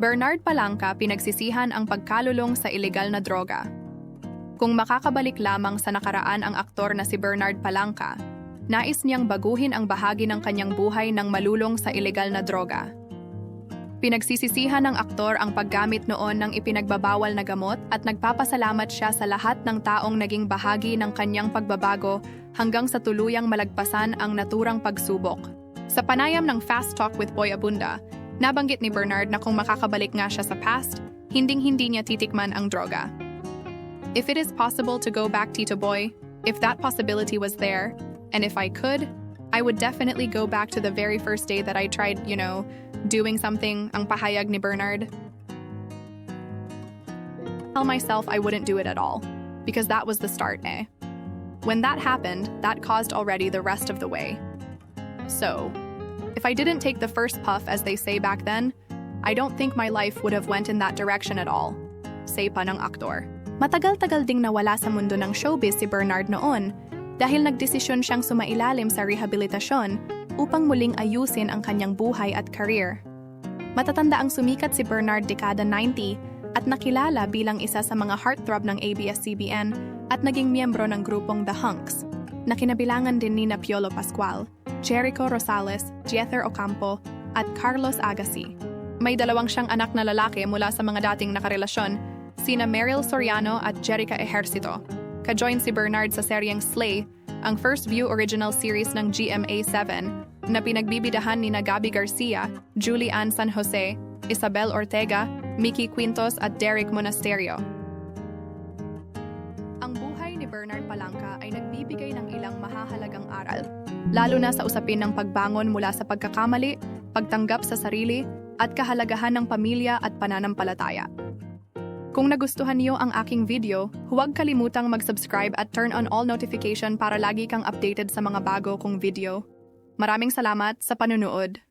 Bernard Palangka pinagsisihan ang pagkalulong sa ilegal na droga. Kung makakabalik lamang sa nakaraan ang aktor na si Bernard Palangka, nais niyang baguhin ang bahagi ng kanyang buhay ng malulong sa ilegal na droga. Pinagsisisihan ng aktor ang paggamit noon ng ipinagbabawal na gamot at nagpapasalamat siya sa lahat ng taong naging bahagi ng kanyang pagbabago hanggang sa tuluyang malagpasan ang naturang pagsubok. Sa panayam ng Fast Talk with Boy Abunda, nabanggit ni Bernard na kung makakabalik nga siya sa past, hinding-hindi niya titikman ang droga. If it is possible to go back Tito Boy, if that possibility was there, and if I could, I would definitely go back to the very first day that I tried, you know, doing something, ang pahayag ni Bernard. Tell myself I wouldn't do it at all, because that was the start, eh? When that happened, that caused already the rest of the way. So, if I didn't take the first puff as they say back then, I don't think my life would have went in that direction at all. Say pa ng aktor. Matagal-tagal ding nawala sa mundo ng showbiz si Bernard noon dahil nagdesisyon siyang sumailalim sa rehabilitasyon upang muling ayusin ang kanyang buhay at career. Matatanda ang sumikat si Bernard dekada 90 at nakilala bilang isa sa mga heartthrob ng ABS-CBN at naging miyembro ng grupong The Hunks, na kinabilangan din ni na Piolo Pascual, Jericho Rosales, Jether Ocampo, at Carlos Agassi. May dalawang siyang anak na lalaki mula sa mga dating nakarelasyon, sina Meryl Soriano at Jerica Ejercito. Kajoin si Bernard sa seryeng Slay, ang first view original series ng GMA7 na pinagbibidahan ni Gabi Garcia, Julie Ann San Jose, Isabel Ortega, Mickey Quintos at Derek Monasterio. Ay nagbibigay ng ilang mahahalagang aral, lalo na sa usapin ng pagbangon mula sa pagkakamali, pagtanggap sa sarili, at kahalagahan ng pamilya at pananampalataya. Kung nagustuhan niyo ang aking video, huwag kalimutang mag-subscribe at turn on all notification para lagi kang updated sa mga bago kong video. Maraming salamat sa panunood.